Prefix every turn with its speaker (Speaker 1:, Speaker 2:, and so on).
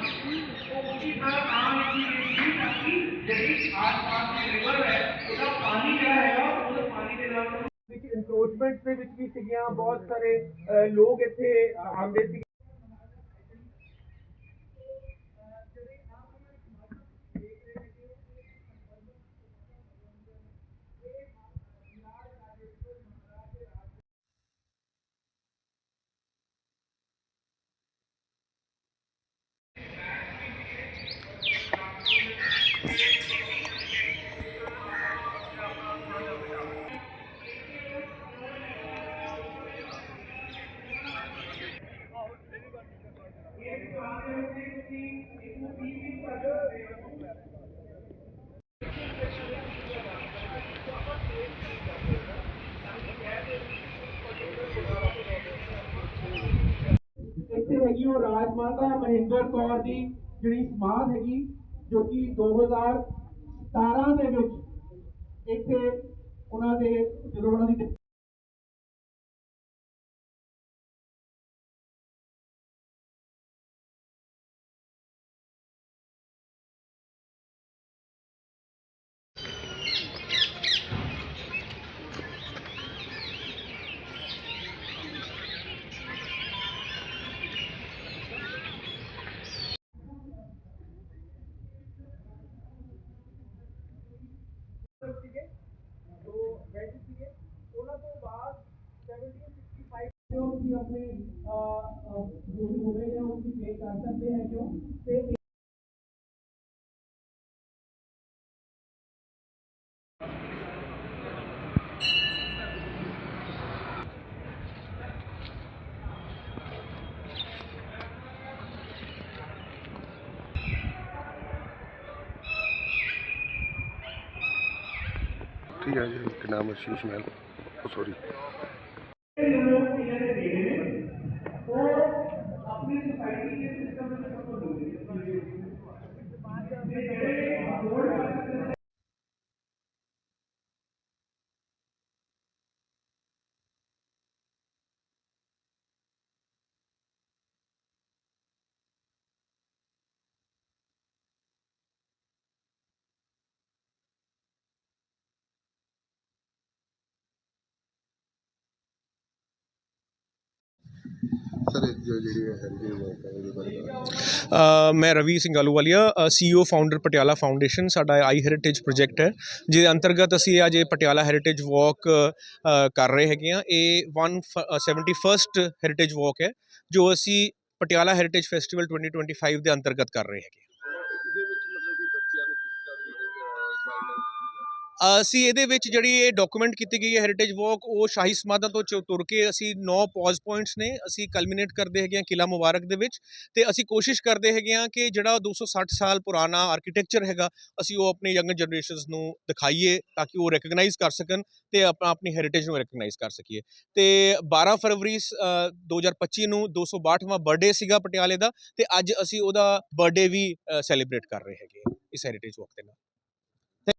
Speaker 1: ਸੀ ਉਹ ਉसी ਤਰ੍ਹਾਂ ਆਮ ਕੀਤੀ ਗਈ ਸੀ ਤਾਂ ਕਿ ਜਿਹੜੀ ਆਸ-ਪਾਸ ਦੀ ਰਿਵਰ ਹੈ ਉਹਦਾ ਪਾਣੀ ਜਿਹੜਾ ਦੇ ਵਿੱਚ ਇਨਕਰੋਚਮੈਂਟ ਦੇ ਵਿੱਚ ਵੀ ਸੀਗੀਆਂ ਬਹੁਤ ਸਾਰੇ ਲੋਕ ਇੱਥੇ ਆਉਂਦੇ ਸੀ ਹੈਗੀ ਉਹ ਰਾਜਮਾਤਾ ਮਹਿੰਦਰ ਕੌਰ ਦੀ ਜਿਹੜੀ ਸਮਾਧ ਹੈਗੀ, ਜੋ ਕਿ 2017 ਦੇ ਵਿੱਚ ਇੱਥੇ ਉਹਨਾਂ ਦੇ, ਜਦੋਂ ਉਹਨਾਂ ਦੀ ਸੀਗੇ ਦੋ ਵੈਜ ਸੀਗੇ ਉਹਨਾਂ ਤੋਂ ਬਾਅਦ 1765 ਜੋ ਤੁਸੀਂ ਆਪਣੇ ਅਹ, ਅਹ, ਜੋ ਵੀ ਹੋਵੇ ਜਾਂ ਉਹ ਤੁਸੀਂ ਪੇ ਕਰ ਸਕਦੇ ਹੈ ਕਿਉਂ ਤੇ
Speaker 2: ਠੀਕ ਹੈ ਕਿ ਨਾਮ ਅਸ਼ੀਸ਼ ਮਹਿਲ। ਸੌਰੀ
Speaker 1: ਉਹ ਆਪਣੀ ਸੁਸਾਇਟੀ ਦੇ ਸਿਸਟਮ ਵਿੱਚ ਸਫਲ ਹੋ
Speaker 2: ਸਰ ਜਿਹੜੀ ਹੈ
Speaker 3: ਮੈਂ Ravi Singh Ahluwalia CEO founder Patiala foundation ਸਾਡਾ ਆਈ ਹੈਰੀਟੇਜ ਪ੍ਰੋਜੈਕਟ ਹੈ। ਜਿਹਦੇ ਅੰਤਰਗਤ ਅਸੀਂ ਅੱਜ ਇਹ ਪਟਿਆਲਾ ਹੈਰੀਟੇਜ ਵਾਕ ਕਰ ਰਹੇ ਹੈਗੇ ਆ ਇਹ 171st ਹੈਰੀਟੇਜ ਵਾਕ ਹੈ, ਜੋ ਅਸੀਂ ਪਟਿਆਲਾ ਹੈਰੀਟੇਜ ਫੈਸਟੀਵਲ 2025 ਦੇ ਅੰਤਰਗਤ ਕਰ ਰਹੇ ਹੈਗੇ ਅਸੀਂ ਇਹਦੇ ਵਿੱਚ ਜਿਹੜੀ ਇਹ ਡਾਕੂਮੈਂਟ ਕੀਤੀ ਗਈ ਹੈ ਹੈਰੀਟੇਜ ਵਾਕ ਉਹ ਸ਼ਾਹੀ ਸਮਾਧਾਂ ਤੋਂ ਚ- ਤੁਰ ਕੇ ਅਸੀਂ 9 ਪੌਜ਼ ਪੁਆਇੰਟਸ ਨੇ ਅਸੀਂ ਕਲਮੀਨੇਟ ਕਰਦੇ ਹੈਗੇ ਹਾਂ ਕਿਲਾ ਮੁਬਾਰਕ ਦੇ ਵਿੱਚ ਤੇ ਅਸੀਂ ਕੋਸ਼ਿਸ਼ ਕਰਦੇ ਹੈਗੇ ਹਾਂ ਕਿ ਜਿਹੜਾ 260 ਸਾਲ ਪੁਰਾਣਾ ਆਰਕੀਟੈਕਚਰ ਹੈਗਾ ਅਸੀਂ ਉਹ ਆਪਣੇ ਯੰਗ ਜਨਰੇਸ਼ਨਸ ਨੂੰ ਦਿਖਾਈਏ ਤਾਂ ਕਿ ਉਹ ਰੈਕਗਨਾਈਜ਼ ਕਰ ਸਕਣ ਤੇ ਆਪਣਾ ਆਪਣੀ ਹੈਰੀਟੇਜ ਨੂੰ ਰੈਕਗਨਾਈਜ਼ ਕਰ ਸਕੀਏ। ਤੇ 12 ਫਰਵਰੀ ਸ- ਅ, 2025 ਨੂੰ 262ਵਾਂ ਬਰਥਡੇ ਸੀਗਾ ਪਟਿਆਲੇ ਦਾ ਤੇ ਅੱਜ ਅਸੀਂ ਉਹਦਾ ਬਰਥਡੇ ਵੀ ਸੈਲੀਬ੍ਰੇਟ ਕਰ ਰਹੇ ਹੈਗੇ ਇਸ ਹੈਰੀਟੇਜ ਵਾਕ ਦੇ ਨਾਲ।